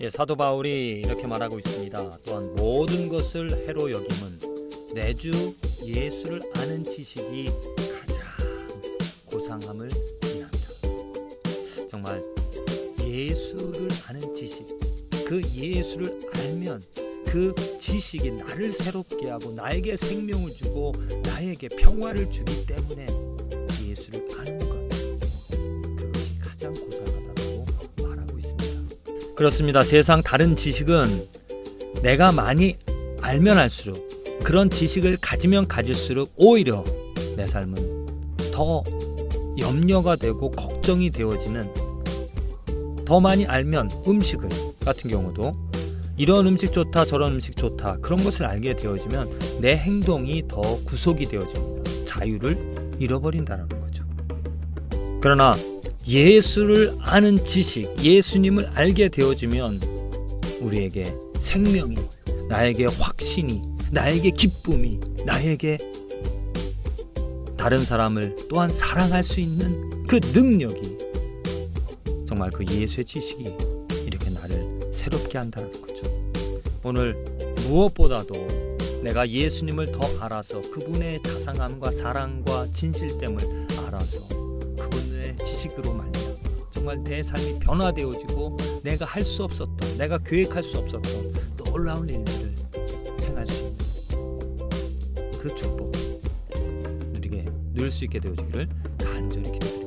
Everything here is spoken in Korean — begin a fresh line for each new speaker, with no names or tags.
예, 사도 바울이 이렇게 말하고 있습니다. 또한 모든 것을 해로 여김은 내주 예수를 아는 지식이 가장 고상함을 인한다. 정말 예수를 아는 지식, 그 예수를 알면 그 지식이 나를 새롭게 하고 나에게 생명을 주고 나에게 평화를 주기 때문에 그렇습니다. 세상 다른 지식은 내가 많이 알면 알수록 그런 지식을 가지면 가질수록 오히려 내 삶은 더 염려가 되고 걱정이 되어지는 더 많이 알면 음식을 같은 경우도 이런 음식 좋다 저런 음식 좋다 그런 것을 알게 되어지면 내 행동이 더 구속이 되어집니다. 자유를 잃어버린다는 거죠. 그러나 예수를 아는 지식, 예수님을 알게 되어지면 우리에게 생명이, 나에게 확신이, 나에게 기쁨이, 나에게 다른 사람을 또한 사랑할 수 있는 그 능력이 정말 그 예수의 지식이 이렇게 나를 새롭게 한다는 거죠. 오늘 무엇보다도 내가 예수님을 더 알아서 그분의 자상함과 사랑과 진실됨을 알아서 그분의 지식으로 말미암아 정말 내 삶이 변화되어지고 내가 할 수 없었던 내가 계획할 수 없었던 놀라운 일들을 행할 수 있는 그 축복 누리게 누릴 수 있게 되어지기를 간절히 기도드립니다.